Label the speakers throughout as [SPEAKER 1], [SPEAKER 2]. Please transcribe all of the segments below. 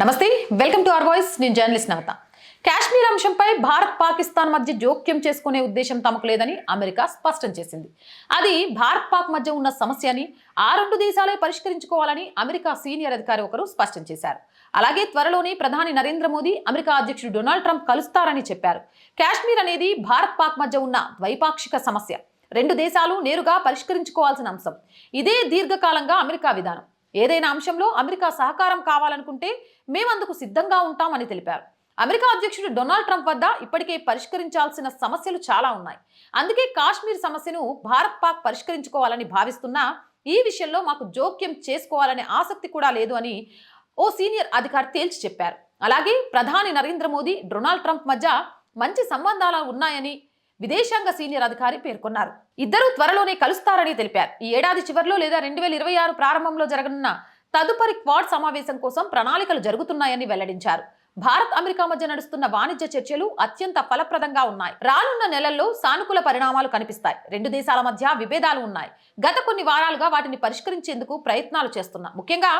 [SPEAKER 1] నమస్తే welcome to our voice. నేను journalist Navatha. Kashmir అంశంపై భారత్ పాకిస్తాన్ మధ్య జోక్యం చేసుకునే ఉద్దేశం తమకు లేదని అమెరికా స్పష్టం చేసింది. అది భారత్ పాక్ మధ్య ఉన్న సమస్య అని ఆ రెండు దేశాలే పరిష్కరించుకోవాలని అమెరికా సీనియర్ అధికారి ఒకరు స్పష్టం చేశారు. అలాగే త్వరలోనే ప్రధాని నరేంద్ర మోదీ అమెరికా అధ్యక్షుడు డొనాల్డ్ ట్రంప్ కలుస్తారని చెప్పారు. కాశ్మీర్ అనేది భారత్ పాక్ మధ్య ఉన్న ద్వైపాక్షిక సమస్య. రెండు దేశాలు నేరుగా పరిష్కరించుకోవాల్సిన అంశం. ఇదే దీర్ఘకాలంగా అమెరికా విధానం. ఏదైనా అంశంలో అమెరికా సహకారం కావాలనుకుంటే మేమందుకు సిద్ధంగా ఉంటామని తెలిపారు. అమెరికా అధ్యక్షుడు డొనాల్డ్ ట్రంప్ వద్ద ఇప్పటికే పరిష్కరించాల్సిన సమస్యలు చాలా ఉన్నాయి. అందుకే కాశ్మీర్ సమస్యను భారత్ పాక్ పరిష్కరించుకోవాలని భావిస్తున్నా ఈ విషయంలో మాకు జోక్యం చేసుకోవాలనే ఆసక్తి కూడా లేదు అని ఓ సీనియర్ అధికారి తేల్చి చెప్పారు. అలాగే ప్రధాని నరేంద్ర మోదీ డొనాల్డ్ ట్రంప్ మధ్య మంచి సంబంధాలు ఉన్నాయని విదేశాంగ సీనియర్ అధికారి పేర్కొన్నారు. ఇద్దరూ త్వరలోనే కలుస్తారని తెలిపారు. ఈ ఏడాది చివరిలో లేదా రెండు వేల ఇరవై ఆరు ప్రారంభంలో జరగనున్న తదుపరి క్వాడ్ సమావేశం కోసం ప్రణాళికలు జరుగుతున్నాయని వెల్లడించారు. భారత్ అమెరికా మధ్య నడుస్తున్న వాణిజ్య చర్చలు అత్యంత ఫలప్రదంగా ఉన్నాయి. రానున్న నెలల్లో సానుకూల పరిణామాలు కనిపిస్తాయి. రెండు దేశాల మధ్య విభేదాలు ఉన్నాయి. గత కొన్ని వారాలుగా వాటిని పరిష్కరించేందుకు ప్రయత్నాలు చేస్తున్నాం ముఖ్యంగా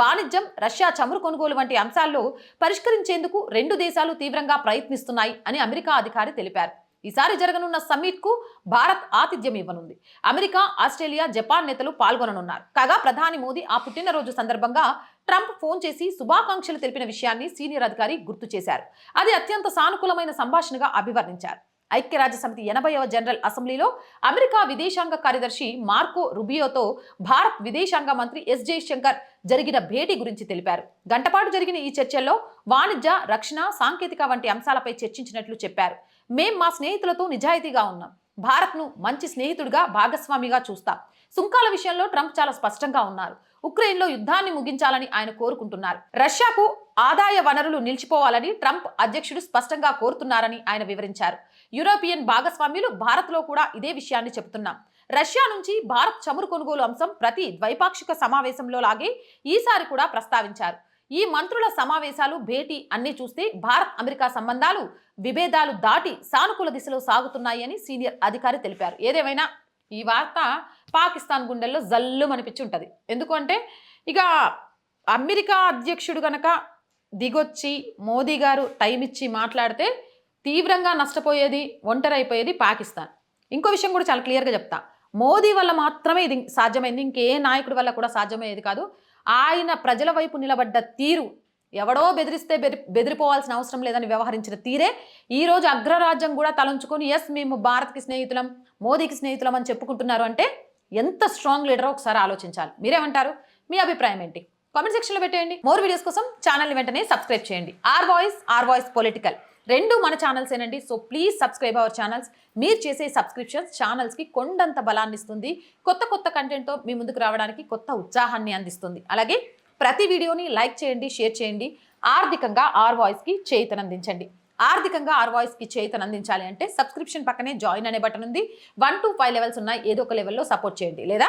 [SPEAKER 1] వాణిజ్యం రష్యా చమురు కొనుగోలు వంటి అంశాల్లో పరిష్కరించేందుకు రెండు దేశాలు తీవ్రంగా ప్రయత్నిస్తున్నాయి అని అమెరికా అధికారి తెలిపారు. ఈసారి జరగనున్న సమ్మిట్కు భారత్ ఆతిథ్యం ఇవ్వనుంది. అమెరికా ఆస్ట్రేలియా జపాన్ నేతలు పాల్గొననున్నారు. కాగా ప్రధాని మోదీ ఆ పుట్టినరోజు సందర్భంగా ట్రంప్ ఫోన్ చేసి శుభాకాంక్షలు తెలిపిన విషయాన్ని సీనియర్ అధికారి గుర్తు చేశారు. అది అత్యంత సానుకూలమైన సంభాషణగా అభివర్ణించారు. ఐక్యరాజ్యసమితి ఎనభైవ జనరల్ అసెంబ్లీలో అమెరికా విదేశాంగ కార్యదర్శి మార్కో రుబియోతో భారత్ విదేశాంగ మంత్రి ఎస్ జయశంకర్ జరిగిన భేటీ గురించి తెలిపారు. గంటపాటు జరిగిన ఈ చర్చల్లో వాణిజ్య రక్షణ సాంకేతిక వంటి అంశాలపై చర్చించినట్లు చెప్పారు. మేం మా స్నేహితులతో నిజాయితీగా ఉన్నాం. భారత్ను మంచి స్నేహితుడిగా భాగస్వామిగా చూస్తాం. సుంకాల విషయంలో ట్రంప్ చాలా స్పష్టంగా ఉన్నారు. ఉక్రెయిన్లో యుద్ధాన్ని ముగించాలని ఆయన కోరుకుంటున్నారు. రష్యాకు ఆదాయ వనరులు నిలిచిపోవాలని ట్రంప్ అధ్యక్షుడు స్పష్టంగా కోరుతున్నారని ఆయన వివరించారు. యూరోపియన్ భాగస్వామ్యులు భారత్లో కూడా ఇదే విషయాన్ని చెబుతున్నాం. రష్యా నుంచి భారత్ చమురు కొనుగోలు అంశం ప్రతి ద్వైపాక్షిక సమావేశంలో లాగే ఈసారి కూడా ప్రస్తావించారు. ఈ మంత్రుల సమావేశాలు భేటీ అన్ని చూస్తే భారత్ అమెరికా సంబంధాలు విభేదాలు దాటి సానుకూల దిశలో సాగుతున్నాయని సీనియర్ అధికారి తెలిపారు. ఏదేమైనా ఈ వార్త పాకిస్తాన్ గుండెల్లో జల్లు అనిపించి ఉంటుంది ఎందుకంటే ఇక అమెరికా అధ్యక్షుడు గనక దిగొచ్చి మోదీ గారు టైం ఇచ్చి మాట్లాడితే తీవ్రంగా నష్టపోయేది ఒంటరైపోయేది పాకిస్తాన్. ఇంకో విషయం కూడా చాలా క్లియర్గా చెప్తా. మోదీ వల్ల మాత్రమే ఇది సాధ్యమైంది. ఇంకే నాయకుడి వల్ల కూడా సాధ్యమయ్యేది కాదు. ఆయన ప్రజల వైపు నిలబడ్డ తీరు ఎవడో బెదిరిస్తే బెరి బెదిరిపోవాల్సిన అవసరం లేదని వ్యవహరించిన తీరే ఈరోజు అగ్రరాజ్యం కూడా తలంచుకొని ఎస్ మేము భారత్కి స్నేహితులం మోదీకి స్నేహితులం అని చెప్పుకుంటున్నారు అంటే ఎంత స్ట్రాంగ్ లీడరో ఒకసారి ఆలోచించాలి. మీరేమంటారు? మీ అభిప్రాయం ఏంటి? కామెంట్ సెక్షన్లో పెట్టేయండి. మోర్ వీడియోస్ కోసం ఛానల్ని వెంటనే సబ్స్క్రైబ్ చేయండి. Our voice our voice political రెండు మన ఛానల్స్ ఏనండి. So please subscribe our channels మీరు చేసే సబ్స్క్రిప్షన్స్ ఛానల్స్కి కొండంత బలాన్ని ఇస్తుంది. కొత్త కొత్త కంటెంట్తో మీ ముందుకు రావడానికి కొత్త ఉత్సాహాన్ని అందిస్తుంది. అలాగే ప్రతి వీడియోని లైక్ చేయండి షేర్ చేయండి. ఆర్థికంగా ఆర్ వాయిస్కి చేతనందించండి ఆర్థికంగా ఆర్ వాయిస్కి చేతను అందించాలి అంటే సబ్స్క్రిప్షన్ పక్కనే జాయిన్ అనే బటన్ ఉంది. వన్ టు ఫైవ్ లెవెల్స్ ఉన్నాయి. ఏదో ఒక లెవెల్లో సపోర్ట్ చేయండి. లేదా